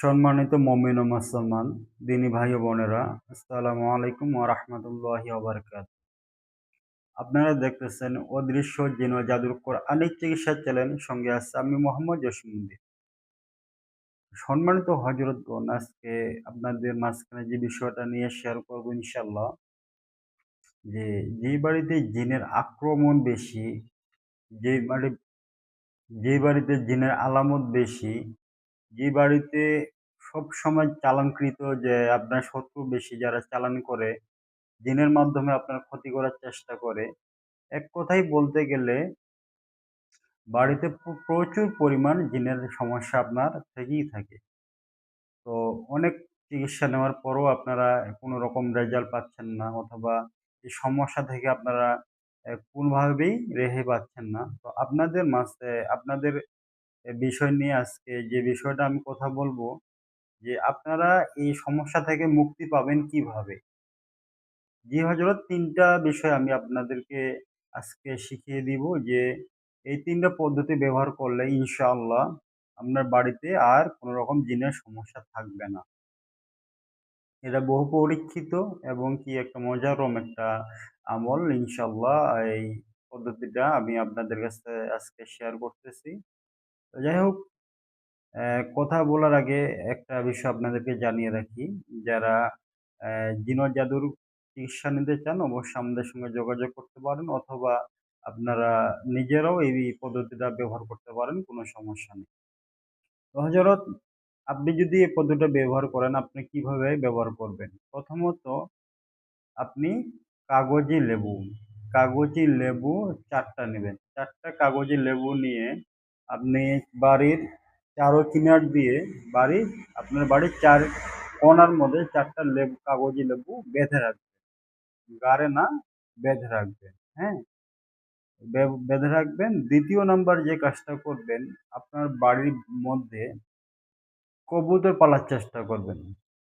সম্মানিত মমিন ও মুসলমান, দিনী ভাই ও বোনেরা, আসসালামু আলাইকুম ওয়া রাহমাতুল্লাহি ওয়া বারাকাতুহু। আপনারা দেখতেছেন অদৃশ্য জিন ও জাদুর কোরআনিক চিকিৎসা চ্যানেল, সঙ্গে আছে আমি মোহাম্মদ জসিমুদ্দিন সম্মানিত হজরতগণ আজকে আপনাদের মাঝখানে যে বিষয়টা নিয়ে শেয়ার করব ইনশাল্লাহ যে যে বাড়িতে জিনের আক্রমণ বেশি যে বাড়ি যে বাড়িতে জিনের আলামত বেশি যে বাড়িতে সব সময় চালানকৃত যে আপনার শত্রু বেশি যারা চালান করে, জিনের মাধ্যমে আপনার ক্ষতি করার চেষ্টা করে, এক কথাই বলতে গেলে বাড়িতে প্রচুর পরিমাণ জিনের সমস্যা আপনার থেকেই থাকে। তো অনেক চিকিৎসা নেওয়ার পরও আপনারা কোনো রকম রেজাল্ট পাচ্ছেন না অথবা এই সমস্যা থেকে আপনারা কোনোভাবেই রেহাই পাচ্ছেন না। তো আপনাদের মাঝে, আপনাদের বিষয় নিয়ে আজকে যে বিষয়টা আমি কথা বলব, যে আপনারা এই সমস্যা থেকে মুক্তি পাবেন কীভাবে? জি হজরত তিনটা বিষয় আমি আপনাদেরকে আজকে শিখিয়ে দিব যে এই তিনটা পদ্ধতি ব্যবহার করলে ইনশাআল্লাহ আপনার বাড়িতে আর কোনো রকম জিনের সমস্যা থাকবে না। এটা বহু পরীক্ষিত এবং কি একটা মজারম একটা আমল ইনশাল্লাহ এই পদ্ধতিটা আমি আপনাদের কাছে আজকে শেয়ার করতেছি। যাই হোক কথা বলার আগে একটা বিষয় আপনাদেরকে জানিয়ে রাখি। যারা জিন জাদুর চিকিৎসা নিতে চান, অবশ্যই আমাদের সঙ্গে যোগাযোগ করতে পারেন অথবা আপনারা নিজেরাও এই পদ্ধতিটা ব্যবহার করতে পারেন, কোনো সমস্যা নেই। হজরত আপনি যদি এই পদ্ধতিটা ব্যবহার করেন, আপনি কীভাবে ব্যবহার করবেন? প্রথমত, আপনি কাগজি লেবু কাগজি লেবু চারটা নেবেন। চারটা কাগজি লেবু নিয়ে আপনি বাড়ির চারো কিনার দিয়ে বাড়ি, আপনার বাড়ির চার কোনার মধ্যে চারটা লেবু, কাগজি লেবু বেঁধে রাখবেন। গাড়ে না, বেঁধে রাখবেন হ্যাঁ? বেঁধে রাখবেন। দ্বিতীয় নাম্বার যে কাজটা করবেন, আপনার বাড়ির মধ্যে কবুতর পালার চেষ্টা করবেন।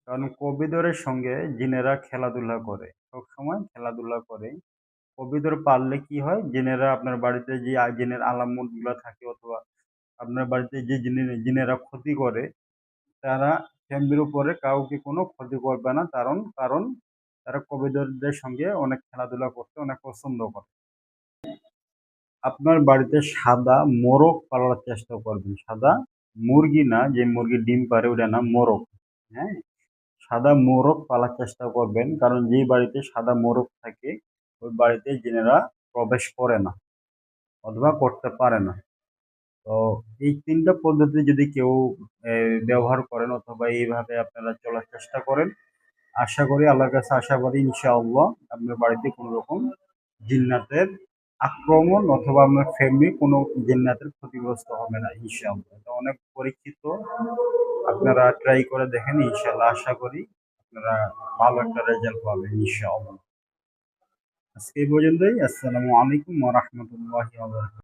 কারণ কবিদরের সঙ্গে জিনেরা খেলাধুলা করে, সবসময় খেলাধুলা করে। কবিদর পারলে কি হয়? জেনেরা আপনার বাড়িতে যে জিনের আলামতগুলো থাকে অথবা আপনার বাড়িতে যে জিনেরা ক্ষতি করে, তারা ফ্যামিলির উপরে কাউকে কোনো ক্ষতি করবে না। কারণ কারণ তারা কবিদরদের সঙ্গে অনেক খেলাধুলা করতে অনেক পছন্দ করে। আপনার বাড়িতে সাদা মোরগ পালার চেষ্টা করবেন। সাদা মুরগি না, যে মুরগি ডিম পারে ওটা না, মোরগ। হ্যাঁ? সাদা মোরগ পালার চেষ্টা করবেন। কারণ যে বাড়িতে সাদা মোরগ থাকে ওই বাড়িতে জিনেরা প্রবেশ করে না অথবা করতে পারে না। তো এই তিনটা পদ্ধতি যদি কেউ ব্যবহার করেন অথবা এইভাবে আপনারা চলার চেষ্টা করেন, আশা করি আল্লাহর কাছে আশা করি ইনশাআল্লাহ আপনার বাড়িতে কোনো রকম জিন্নাতের আক্রমণ অথবা আপনার ফ্যামিলি কোনো জিন্নাতের ক্ষতিগ্রস্ত হবে না ইনশাআল্লাহ। এটা অনেক পরীক্ষিত। আপনারা ট্রাই করে দেখেন ইনশাআল্লাহ। আশা করি আপনারা ভালো একটা রেজাল্ট পাবেন ইনশাআল্লাহ। আজকে এই পর্যন্তই। আসসালামু আলাইকুম ওয়া রাহমাতুল্লাহি ওয়া বারাকাতুহু।